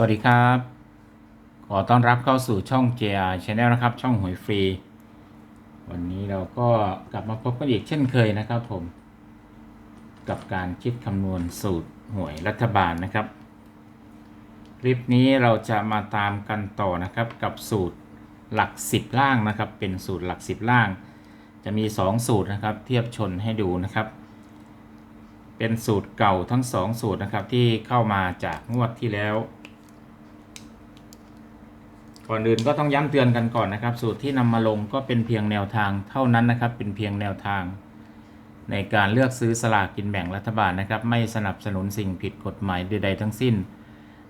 สวัสดีครับ ขอต้อนรับเข้าสู่ช่อง JR Channel นะครับ ช่องหวยฟรี วันนี้เราก็กลับมาพบกันอีกเช่นเคยนะครับผม กับการคิดคำนวณสูตรหวยรัฐบาลนะครับ คลิปนี้เราจะมาตามกันต่อนะครับกับสูตรหลัก 10 ล่างนะครับ เป็นสูตรหลัก 10 ล่าง จะมี 2 สูตรนะครับ เทียบชนให้ดูนะครับ เป็นสูตรเก่าทั้ง 2 สูตรนะครับที่เข้ามาจากงวดที่แล้ว ก่อนอื่นก็ต้องย้ำเตือนกันก่อนนะครับ สูตรที่นำมาลงก็เป็นเพียงแนวทางเท่านั้นนะครับ เป็นเพียงแนวทาง ในการเลือกซื้อสลากกินแบ่งรัฐบาลนะครับ ไม่สนับสนุนสิ่งผิดกฎหมายใดๆทั้งสิ้น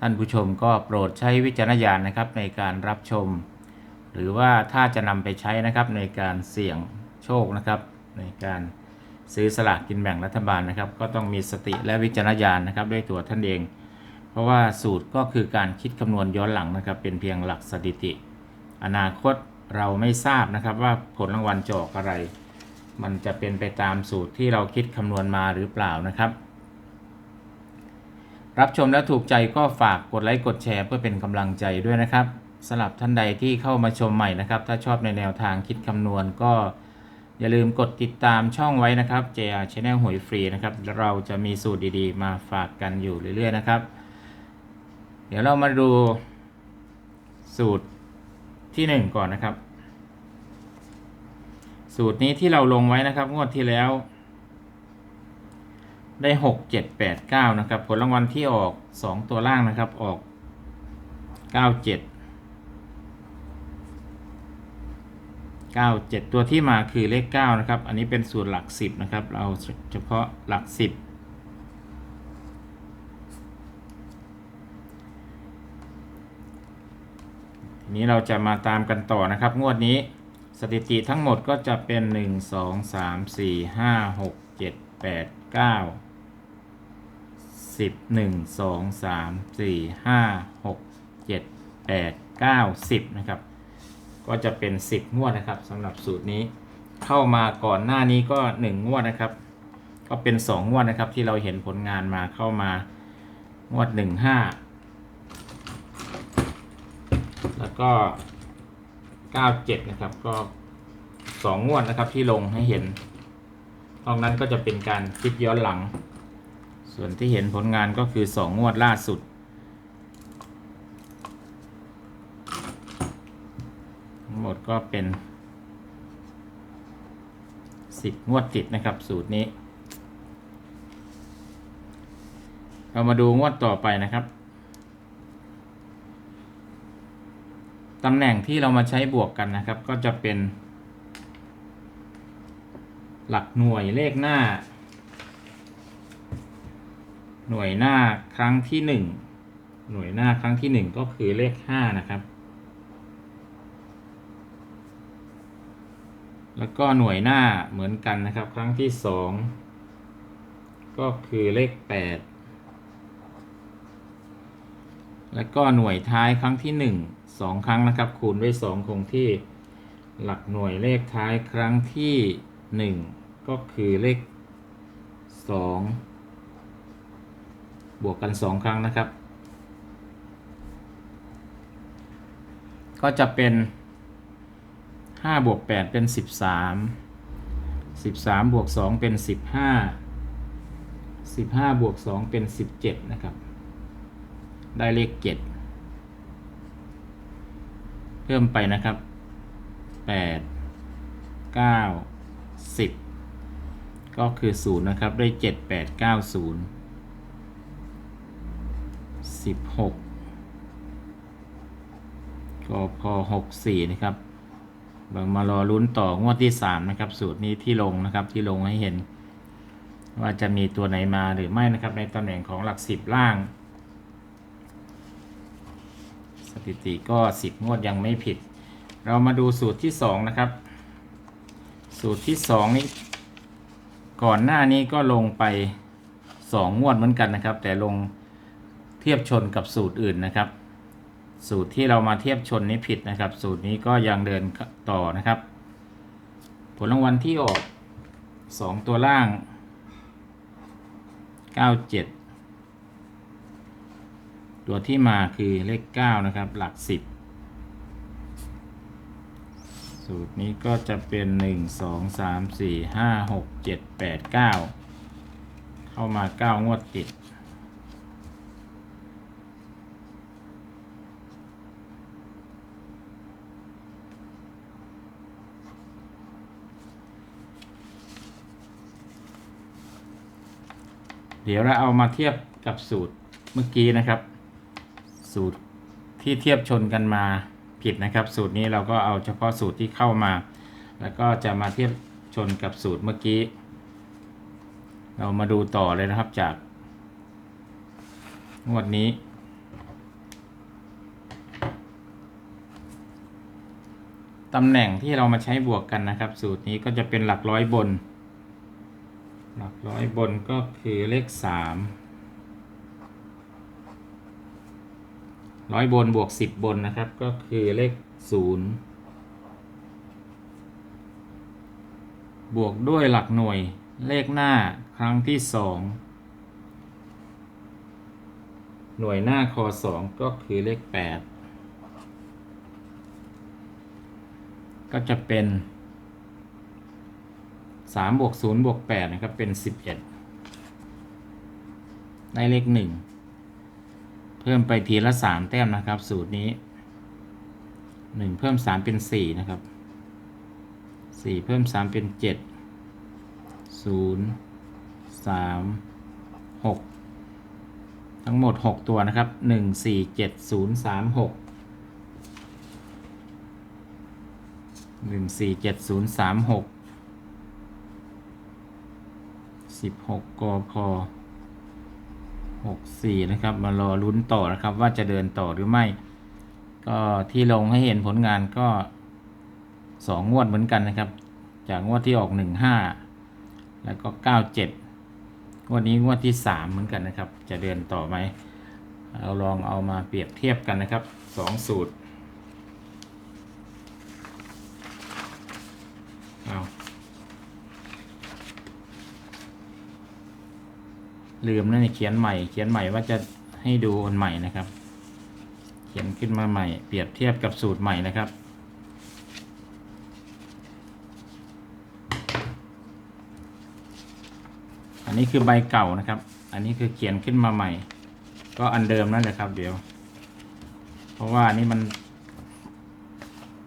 ท่านผู้ชมก็โปรดใช้วิจารณญาณนะครับในการรับชม หรือว่าถ้าจะนำไปใช้นะครับในการเสี่ยงโชคนะครับ ในการซื้อสลากกินแบ่งรัฐบาลนะครับ ก็ต้องมีสติและวิจารณญาณนะครับ ด้วยตัวท่านเอง เพราะว่าสูตรก็คือการคิดคำนวณย้อนหลังนะครับ เป็นเพียงหลักสถิติ อนาคตเราไม่ทราบนะครับว่าผลรางวัลจะออกอะไร มันจะเป็นไปตามสูตรที่เราคิดคำนวณมาหรือเปล่านะครับ รับชมแล้วถูกใจก็ฝากกดไลค์กดแชร์เพื่อเป็นกำลังใจด้วยนะครับสำหรับท่านใดที่เข้ามาชมใหม่นะครับ ถ้าชอบในแนวทางคิดคำนวณก็อย่าลืมกดติดตามช่องไว้นะครับ JR Channel หวยฟรีนะครับ เราจะมีสูตรดีๆ มาฝากกันอยู่เรื่อยๆนะครับ เดี๋ยวเรามาดูสูตรที่ 1 ก่อนนะครับ สูตรนี้ที่เราลงไว้นะครับ งวดที่แล้ว ได้ 6 7 8 9 นะครับ ผลรางวัลที่ออก 2 ตัวล่างนะครับออก 9 7 9 7 ตัวที่มาคือเลข 9 นะครับ อันนี้เป็นสูตรหลัก 10 นะครับ เราเฉพาะหลัก 10 นี้เราจะมาตามกันต่อนะครับ งวดนี้สถิติทั้งหมดก็จะเป็น 1 2 3 4 5 6 7 8 9 10 1 2 3 4 5 6 7 8 9 10นะครับ ก็จะเป็น 10 งวดนะครับสำหรับสูตรนี้เข้ามาก่อนหน้านี้ก็ 1 งวดนะครับ ก็เป็น 2 งวดนะครับที่เราเห็นผลงานมาเข้ามางวด 1 5 แล้วก็ 97 นะครับ ก็2งวดนะครับที่ลงให้เห็นนอกนั้นก็จะเป็นการคิดย้อนหลัง ส่วนที่เห็นผลงานก็คือ2งวดล่าสุด ทั้งหมดก็เป็น10งวดติดนะครับสูตรนี้ เรามาดูงวดต่อไปนะครับ ตำแหน่งที่เรามาใช้บวกกันนะครับ ก็จะเป็น หลักหน่วยเลขหน้า หน่วยหน้าครั้งที่หนึ่งหน่วยหน้าครั้งที่หนึ่งก็คือเลขห้านะครับ แล้วก็หน่วยหน้าเหมือนกันนะครับ ครั้งที่สองก็คือเลขแปด แล้วก็หน่วยท้ายครั้งที่หนึ่งสองครั้งนะครับ คูณด้วยสองคงที่หลักหน่วยเลขท้ายครั้งที่หนึ่งก็คือเลขสองบวกกันสองครั้งนะครับ ก็จะเป็นห้าบวกแปดเป็นสิบสามสิบสามบวกสองเป็นสิบห้าสิบห้าบวกสองเป็นสิบเจ็ดนะครับ ได้เลขเจ็ดเพิ่มไปนะครับแปดเก้าสิบก็คือศูนย์นะครับได้เจ็ดแปดเก้าศูนย์สิบหกก็พอหกสี่นะครับบางมารอลุ้นต่องวดที่สามนะครับ สูตรนี้ที่ลงนะครับที่ลงให้เห็น ว่าจะมีตัวไหนมาหรือไม่นะครับในตำแหน่งของหลักสิบล่าง สถิติก็สิบงวดยังไม่ผิด เรามาดูสูตรที่สองนะครับ สูตรที่สองนี้ ก่อนหน้านี้ก็ลงไปสองงวดเหมือนกันนะครับ แต่ลงเทียบชนกับสูตรอื่นนะครับ สูตรที่เรามาเทียบชนนี้ผิดนะครับ สูตรนี้ก็ยังเดินต่อนะครับ ผลรางวัลที่ออกสองตัวล่างเก้าเจ็ด ตัวที่มาคือเลข 9 นะครับ หลัก 10 สูตรนี้ก็จะเป็น 1 2 3 4 5 6 7 8 9 เข้ามา 9 งวดติด เดี๋ยวเราเอามาเทียบกับสูตรเมื่อกี้นะครับ สูตรที่เทียบชนกันมาผิดนะครับ สูตรนี้เราก็เอาเฉพาะสูตรที่เข้ามา แล้วก็จะมาเทียบชนกับสูตรเมื่อกี้ เรามาดูต่อเลยนะครับจากงวดนี้ ตำแหน่งที่เรามาใช้บวกกันนะครับ สูตรนี้ก็จะเป็นหลักร้อยบน หลักร้อยบนก็คือเลขสาม ร้อยบนบวกสิบบนนะครับ ก็คือเลขศูนย์บวกด้วยหลักหน่วยเลขหน้าครั้งที่สองหน่วยหน้าคอสองก็คือเลขแปดก็จะเป็นสามบวกศูนย์บวกแปดนะครับเป็นสิบเอ็ดได้เลขหนึ่ง เพิ่มไปทีละสามแต้มนะครับ สูตรนี้หนึ่งเพิ่มสามเป็นสี่นะครับสี่เพิ่มสามเป็นเจ็ดศูนย์สามหกทั้งหมดหกตัวนะครับหนึ่งสี่เจ็ดศูนย์สามหกหนึ่งสี่เจ็ดศูนย์สามหกสิบหกกพ หกสี่นะครับ มารอลุ้นต่อนะครับ ว่าจะเดินต่อหรือไม่ ก็ที่ลงให้เห็นผลงานก็สองงวดเหมือนกันนะครับ จากงวดที่ออกหนึ่งห้าแล้วก็เก้าเจ็ดงวดนี้งวดที่สามเหมือนกันนะครับ จะเดินต่อไหม เราลองเอามาเปรียบเทียบกันนะครับสองสูตรเอา ลืมนะเนี่ยเขียนใหม่ เขียนใหม่ว่าจะให้ดูอันใหม่นะครับ เขียนขึ้นมาใหม่ เปรียบเทียบกับสูตรใหม่นะครับ อันนี้คือใบเก่านะครับ อันนี้คือเขียนขึ้นมาใหม่ ก็อันเดิมนั่นแหละครับ เดี๋ยว เพราะว่าอันนี้มัน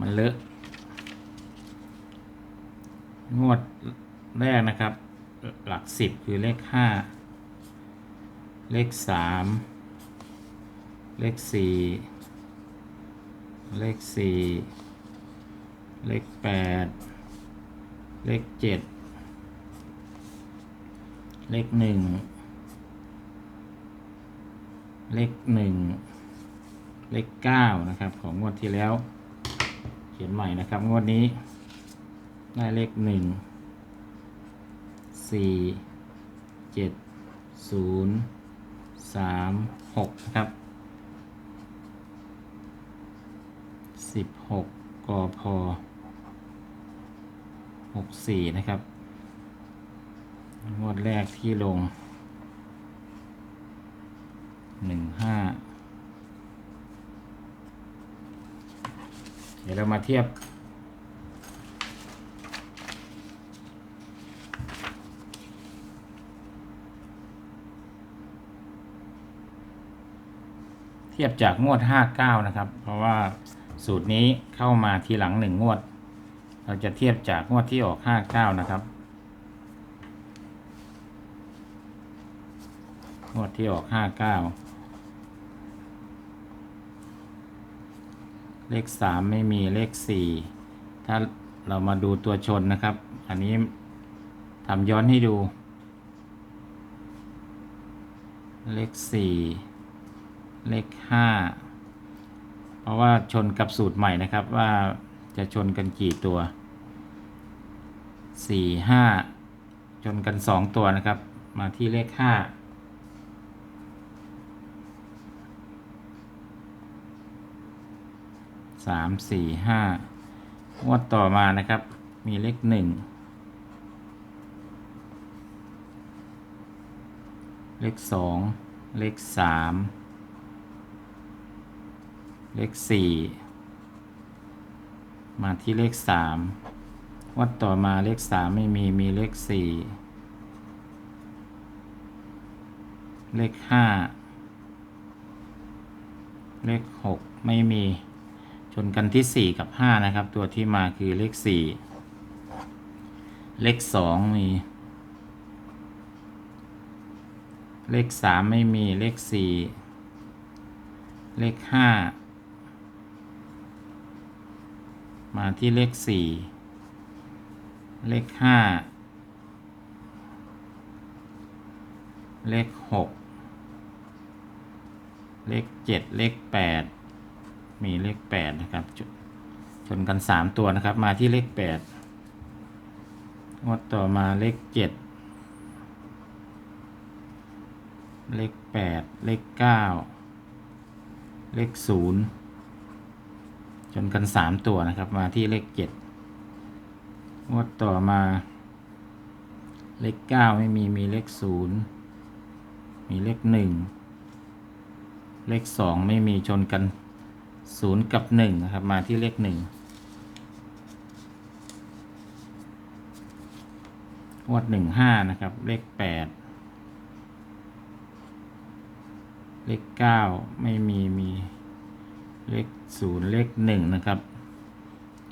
มันเลอะงวดแรกนะครับ หลักสิบคือเลขห้า เลขสามเลขสี่เลขสี่เลขแปดเลขเจ็ดเลขหนึ่งเลขหนึ่งเลขเก้านะครับ ของงวดที่แล้ว เขียนใหม่นะครับ งวดนี้ ได้เลขหนึ่งสี่เจ็ดศูนย์ สามหกนะครับสิบหกกพหกสี่นะครับงวดแรกที่ลงหนึ่งห้าเดี๋ยวเรามาเทียบ ทียบจากงวด 59 นะครับ เพราะว่าสูตรนี้เข้ามาทีหลังหนึ่งงวด เราจะเทียบจากงวดที่ออก 59 นะครับ งวดที่ออก 59 เลข 3 ไม่มีเลข 4 ถ้าเรามาดูตัวชนนะครับ อันนี้ทำย้อนให้ดู เลข 4 เลข5เพราะว่าชนกับสูตรใหม่นะครับว่าจะชนกันกี่ตัว4 5ชนกัน2ตัวนะครับ มาที่เลข5สามสี่ห้างวดต่อมานะครับ มีเลขหนึ่งเลขสองเลขสาม เลข 4 มาที่เลข 3 วัดต่อมาเลข 3 ไม่มีมีเลข 4 เลข 5 เลข 6 ไม่มีชนกันที่ 4 กับ 5 นะครับ ตัวที่มาคือเลข 4 เลข 2 มี เลข 3 ไม่มีเลข 4 เลข 5 มาที่เลขสี่เลขห้าเลขหกเลขเจ็ดเลขแปดมีเลขแปดนะครับชชนกันสามตัวนะครับ มาที่เลขแปดงวดต่อมาเลขเจ็ดเลขแปดเลขเก้าเลขศูนย์ จนกันสามตัวนะครับ มาที่เลขเจ็ดงวดต่อมา เลขเก้าไม่มีมีเลขศูนย์มีเลขหนึ่งเลขสองไม่มีชนกันศูนย์กับหนึ่งนะครับ มาที่เลขหนึ่งงวดหนึ่งห้านะครับ เลขแปดเลขเก้าไม่มีมี เลขศูนย์เลขหนึ่งนะครับ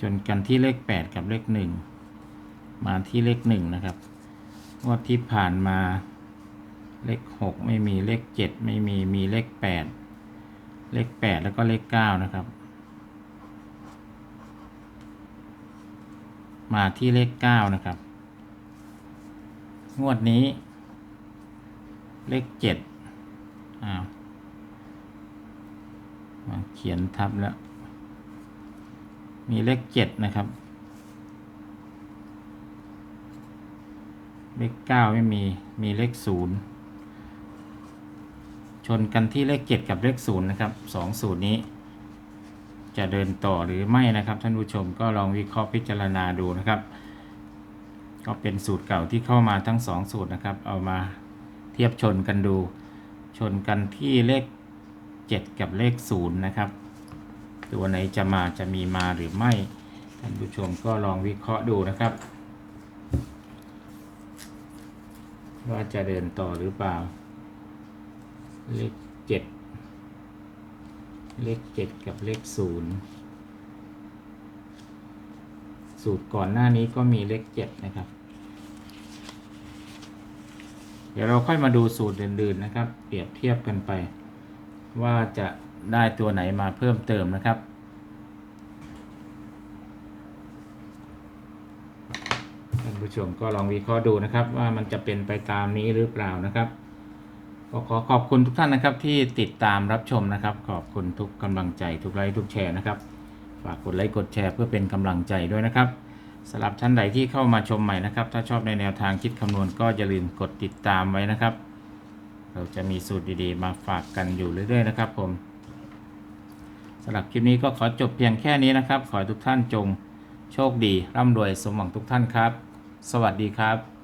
จนกันที่เลขแปดกับเลขหนึ่งมาที่เลขหนึ่งนะครับงวดที่ผ่านมาเลขหกไม่มีเลขเจ็ดไม่มีมีเลขแปดเลขแปดแล้วก็เลขเก้านะครับ มาที่เลขเก้านะครับ งวดนี้ เลขเจ็ดอ้าว เขียนทับแล้ว มีเลขเจ็ดนะครับ เลขเก้าไม่มี มีเลขศูนย์ชนกันที่เลขเจ็ดกับเลขศูนย์นะครับสองสูตรนี้ จะเดินต่อหรือไม่นะครับ ท่านผู้ชมก็ลองวิเคราะห์พิจารณาดูนะครับ ก็เป็นสูตรเก่าที่เข้ามาทั้งสองสูตรนะครับ เอามาเทียบชนกันดู ชนกันที่เลข 7 กับเลข 0 นะครับ ตัวไหนจะมาจะมีมาหรือไม่ท่านผู้ชมก็ลองวิเคราะห์ดูนะครับ ว่าจะเดินต่อหรือเปล่า เลข 7 เลข 7 กับเลข 0 สูตรก่อนหน้านี้ก็มีเลข 7 นะครับ เดี๋ยวเราค่อยมาดูสูตรอื่นๆนะครับ เปรียบเทียบกันไป ว่าจะได้ตัวไหนมาเพิ่มเติมนะครับ ท่านผู้ชมก็ลองวิเคราะห์ดูนะครับ ว่ามันจะเป็นไปตามนี้หรือเปล่านะครับก็ขอขอบคุณทุกท่านนะครับที่ติดตามรับชมนะครับ ขอบคุณทุกกำลังใจทุกไลค์ทุกแชร์นะครับ ฝากกดไลค์กดแชร์เพื่อเป็นกำลังใจด้วยนะครับสำหรับท่านใดที่เข้ามาชมใหม่นะครับ ถ้าชอบในแนวทางคิดคำนวณก็อย่าลืมกดติดตามไว้นะครับ เราจะมีสูตรดีๆ มาฝากกันอยู่เรื่อยๆนะครับผมสำหรับคลิปนี้ก็ขอจบเพียงแค่นี้นะครับ ขอทุกท่านจงโชคดีร่ำรวยสมหวังทุกท่านครับ สวัสดีครับ